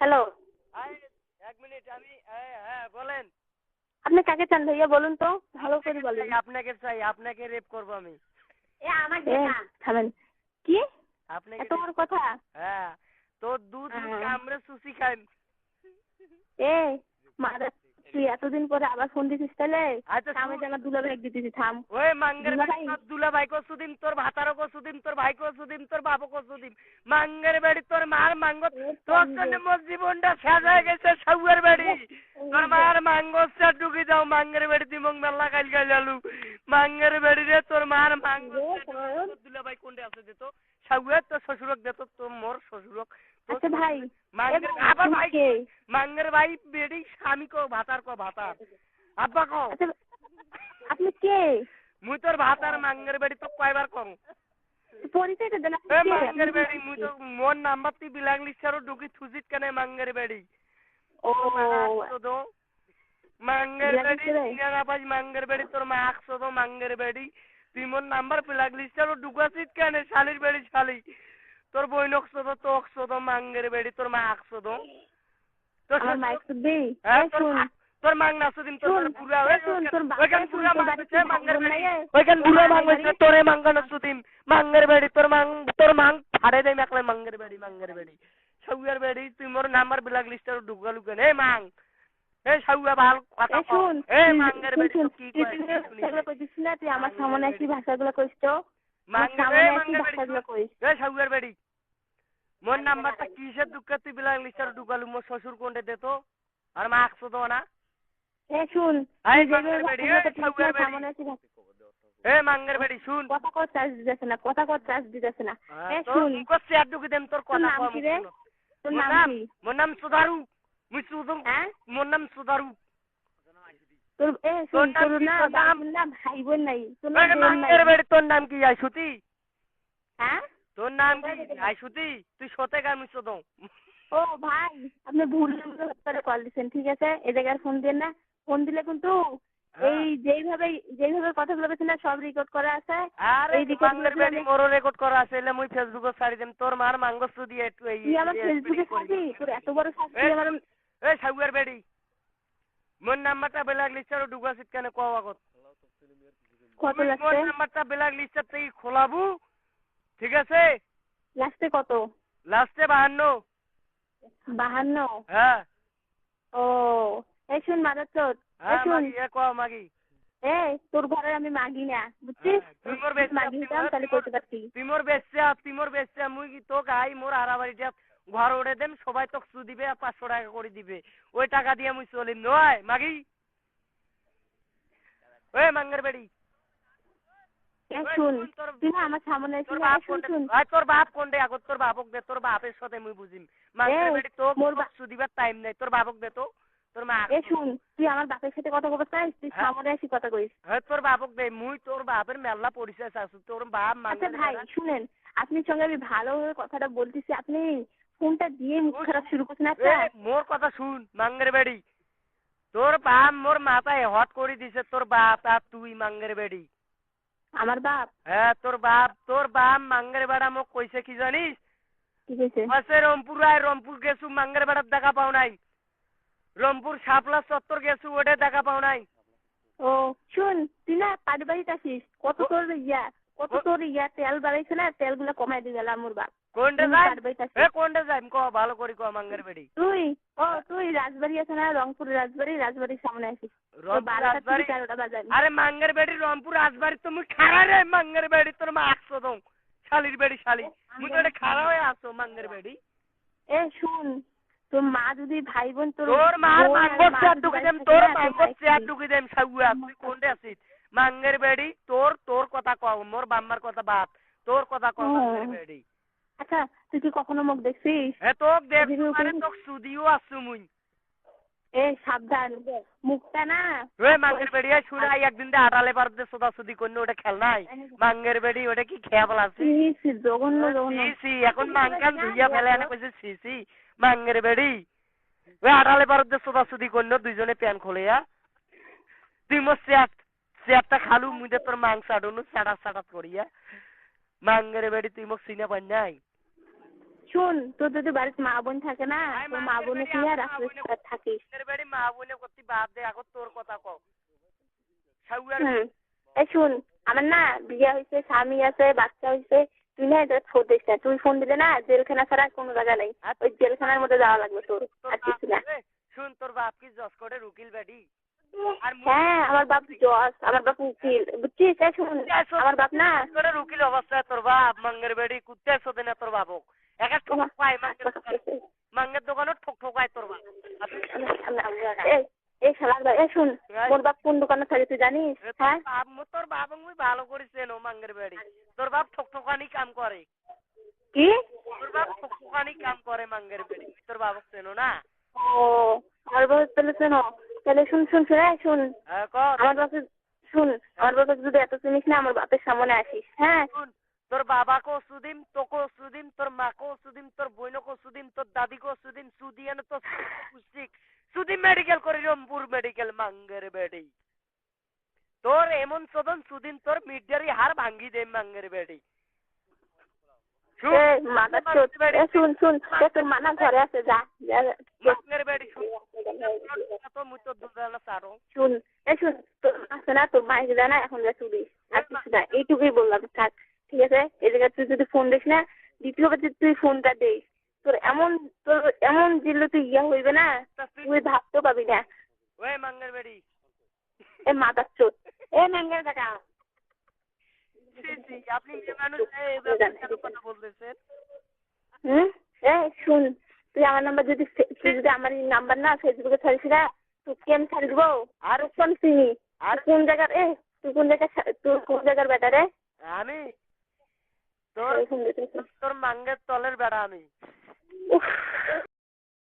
Hello. এক minute আমি হ্যাঁ বলেন। আপনি কাকে চান ভাইয়া বলুন তো ভালো করে বলেন। আপনাকে চাই আপনাকে রেপ করব আমি। এ থামেন। কি? আপনাকে তোমার কথা? হ্যাঁ তোর দুধ আমরা কামড়ে সুসি খাই এ মারা তুই এতদিন পরে আবার ফোন দিছিস তাহলে আচ্ছা আমি। যেন দুলা ভাই দিতেছি থাম। ওই মাঙ্গের বাড়ি দুলা ভাই কো সুদিন তোর ভাতারও কো সুদিন তোর ভাই কো সুদিন তোর বাবু কো সুদিন মাঙ্গের বাড়ি তোর মার মাঙ্গ তোর জন্য মোর জীবনটা শেষ হয়ে গেছে সাউয়ার বাড়ি। তোর মার মাঙ্গ সে ঢুকি যাও মাঙ্গের বাড়ি দিমং মেলা গাইল গাইল আলু মাঙ্গের বাড়ি তোর মার মাঙ্গ দুলা ভাই কোনটা আছে দে তো সাউয়ের তোর শ্বশুরক দে তো তোর মোর শ্বশুরক আচ্ছা ভাই মাঙ্গের আবার ভাই মাঙ্গের ভাই বেড়ি স্বামী কো ভাতার কো ভাতার আব্বা কো আপনি কে মুই তোর ভাতার মাঙ্গের বাড়ি তো কয়বার কম পরিচয়টা দেন আপনি মাঙ্গের আপনি মুই তো মোর নাম্বার তুই বিলাং লিস্টারও ঢুকি থুজিত কেনে মাঙ্গের বাড়ি ও মাঙ্গের বাড়ি লিস্টারে? মাঙ্গের বাড়ি তোর মা একশো তো মাঙ্গের বাড়ি তুই মোর নাম্বার বিলাক লিস্টারও ঢুকাছিস কেনে শালির বাড়ি শালি তোর বই নকশো তো একশো তো মাঙ্গের বাড়ি তোর মা তোর হ্যাঁ, এই তোর মা- বুড়া ওইখান বুড়া তোর মাং বাড়িতে মাঙ্গের বাড়ি? ওইখান তোর বুড়া মাঙ্গের বাড়ি তোর মাং তোর মাং ফাড়ে দেয় মেকলে মাঙ্গের বাড়ি মাঙ্গের বাড়ি সাউয়ার বাড়ি তুই মোর নাম্বার ঢুকালু কেন এই মাং? এই সাউয়া ভালো কথা শুন তুই- মাঙ্গের বাড়ি কি কইছিস না তুই আমার সামনে কি ভাষাগুলো কইস তো। মাঙ্গের ভাষাগুলো কইস সাউয়ার বাড়ি মোর নাম্বারটা কিসের দুঃখে তুই ঢুকালু মোর শ্বশুর কোনটা দে তো? আর মা তো না। এ শুন যেভাবে মাঙ্গের বাড়ি, না, সাউয়ার বাড়ি। এই মাঙ্গের বাড়ি শুন। কথা কর চার্জ দিতেছে না কথা কর চার্জ দিতেছে না। এ শুন। মুখত চেয়ার ঢুকি দেম তোর কথা কম তোর নাম কি? মোর নাম মুই হ্যাঁ? মোর নাম তোর এ শুন নাম তোর কি? নাম? নাই। তোর বাড়ি তোর নাম আইসুতি? হ্যাঁ? তোর নাম কি? আইসুতি? তুই সতে গান মুই ও ভাই আপনি ভুল নম্বরে কল দিচ্ছেন ঠিক আছে? এই জায়গায় ফোন দেন না। ফোন দিলে কিন্তু। এই যেইভাবে যেইভাবে কথাগুলো বলছেন না সব রেকর্ড করা আছে। আরে এই গুলো বাড়ি মোর রেকর্ড করা আছে এলে মুই ফেসবুকে ছাড়ি দেম। তোর মার মাঙ্গস দিয়ে একটু এই তুই আমার ফেসবুকে। ছাড়বি? তোর এত বড় শাস্তি আমার এই সাগুয়ার বাড়ি। মোর নাম্বারটা বেলাগ লিস্টার ঢুকাছিস কেন? কও আগত। কত তুই মোর নাম্বারটা বেলাগ লিস্টার থেকে খোলাবু। ঠিক আছে? লাস্টে কত? লাস্টে বাহান্ন। বাহান্ন? হ্যাঁ। ও এই শুন মাদার হ্যাঁ তোর ঘরে আমি মাগি না বুঝছিস? তুই মোর বেশি মাগি হতাম তাহলে কইতে পারতি। তুই মোর বেচছে তুই মোর বেচছে মুই কি তোকে মোর হারা ঘর ওড়ে দেম সবাই তোকে সু দিবে আর পাঁচশো টাকা করে দিবে। ওই টাকা দিয়ে মুই চলিম নয় মাগি। ওই মাঙ্গের বাড়ি। তোর- বাপ বাপ কোনটা? আগত তোর বাপক দে তোর বাপের সাথে মুই বুঝিম। মাঙ্গের বাড়ি তো সু দিবার টাইম নাই তোর বাপক দে তো। তোর মা এ শুন তুই আমার বাপের সাথে কথা বলতে চাস? তুই হ্যাঁ। সামনে কথা কইস। হ্যাঁ তোর বাপক দে মুই তোর বাপের মেলা পরিচয় আছে তোর বাপ আচ্ছা মাঙ্গের ভাই শুনেন আপনার সঙ্গে আমি ভালোভাবে কথাটা বলতেছি আপনি ফোনটা দিয়ে মুখ খারাপ শুরু করছেন আচ্ছা? মোর কথা শুন মাঙ্গের বাড়ি। তোর বাপ মোর মাথায় হট করে দিছে তোর বাপ আর তুই মাঙ্গের বাড়ি। আমার বাপ? হ্যাঁ তোর বাপ তোর বাপ মাঙ্গের বেড়া মোক কইছে কি জানিস? কি আয় রংপুর গেছু মাঙ্গের বেড়ার দেখা পাও নাই। রংপুর শাপলা চত্বর গেছু ওটা দেখা পাও নাই। ও শুন তুই না পারিবারিক আসিস কত তোর ইয়া কত তোর ইয়া তেল বাড়াইছে না তেলগুলো কমাই দিয়ে গেল আমার বাপ। কোনটা যাই? পারিবারিক এ কোনটা যাই? ক ভালো করি ক মাঙ্গের বাড়ি। তুই ও তুই রাজবাড়ি আছে না রংপুর রাজবাড়ি রাজবাড়ির সামনে বাজাবি। আরে মাঙ্গের বাড়ি রংপুর রাজবাড়ি তুমি খারা রে মাঙ্গের বাড়ি তোর মা আসছো তো। শালির বাড়ি শালি। মুই তো খারা হয়ে আসছো মাঙ্গের বাড়ি। এ শুন তোর মা যদি ভাই বোন তোর তোর মার মাঙ্গর চেয়ার ঢুকে দেম তোর মাঙ্গর চেয়ার। ঢুকে দেম সাগুয়া তুই কোনটা আছিস? মাঙ্গের বেড়ি তোর তোর কথা কও মোর বাম্মার কথা বাদ তোর কথা কও মাঙ্গের বেড়ি। আচ্ছা তুই কি কখনো মুখ দেখছিস? এ তোক দেখ মানে তোক সুদিও আসছু মুই এ সাবধান। মুখটা না ওই মাঙ্গের বাড়ি আই একদিন দে আটালে পার দে সোদা ওটা খেল মাঙ্গের বাড়ি ওটা কি খেয়াল আছে? জঘন্য জঘন্য। সি সি এখন মাংকান ধুইয়া ফেলে এনে কইছে সি সি। মাঙ্গের বাড়ি। ওই আটালে পার দে সোদা দুইজনে প্যান খোলে তুই মোর চেয়ার চেয়ারটা খালু মুই দে তোর মাংস সাড়া সাড়া করিয়া মাঙ্গের বাড়ি তুই মোক চিনে পাই নাই শুন তোর যদি বাড়িতে মা বোন থাকে না মা বোনে রাস্তায় বোনে- থাকিস। বোনে করতে বাদ দে এখন তোর কথা কও। সাউয়ার এই শুন আমার না বিয়ে হয়েছে স্বামী আছে বাচ্চা হয়েছে তুই না এটা ফোন দিস না তুই ফোন দিলে না জেলখানা ছাড়া কোনো জায়গা নেই। ওই জেলখানার মধ্যে যাওয়া লাগবে তোর আর কিছু না। শুন তোর বাপ কি জজ করে উকিল বাড়ি? হ্যাঁ আমার বাপ জজ আমার বাপ উকিল। বুঝছিস? শুন আমার বাপ না করে উকিল অবস্থায় তোর বাপ মাঙ্গের বাড়ি কুত্তে শোধে না তোর বাবক। একা ঠক পায় মাঙ্গের মাঙ্গের দোকানত ঠক ঠকায় তোর বাপ। এই শালার ভাই এই শুন মোর বাপ কোন দোকানে থাকে তুই জানিস? হ্যাঁ? বাপ মু তোর বাপ মুই ভালো করিস নো মাঙ্গের বাড়ি। তোর বাপ ঠক ঠকানি কাম করে। কি? তোর বাপ ঠক ঠকানি কাম করে মাঙ্গের বাড়ি। তোর বাবক চেনো না? ও আমার বাপ তাহলে শোনো তাহলে শুন শুন শুন এই শুন। হ্যাঁ, আমার বাপে শুন আমার বাপে যদি এত চিনিস না আমার বাপের সামনে আসিস। হ্যাঁ? শুন। তোর বাবাকে সুদিম তোকে সুদিম তোর মাকে সুদিম তোর বোনকে সুদিম তোর দাদিকে সুদিম সুদিয়ান তো পুষ্টিক সুদি মেডিকেল করি রংপুর মেডিকেল মাঙ্গের বেডি তোর এমন সদন সুদিন তোর মিডিয়ারি হার ভাঙ্গি দে মাঙ্গের বেডি শুন শুন তোর মানা ঘরে আছে যা। মাঙ্গের বেডি শুন। তো মুই তো সারো। শুন এ শুন তোর আছে না তোর মাইক দেয় না এখন যা চুরিস আর কিছু না এইটুকুই বললাম থাক। ঠিক আছে? এই জায়গায় তুই যদি ফোন দিস না দ্বিতীয়বার যদি তুই ফোনটা দিস তোর এমন তোর এমন জিল্লো তুই ইয়া হইবে না তুই ভাবতেও পাবি না। ওই মাঙ্গের বেডি এ মাদার চোদ এ ম্যাঙ্গের কাকা। আপনি যে মানুষ কথা বলতেছেন? হুম? এ শুন তুই আমার নাম্বার যদি তুই যদি আমার নাম্বার না ফেসবুকে ছাড়িস না তোকে আমি ছাড়ি দিব। আর কোন চিনি আর? কোন জায়গার এ তুই কোন জায়গার ছা- তুই কোন জায়গার বেটা রে? আমি? তোর। তোর মাঙ্গের তলের বেড়া আমি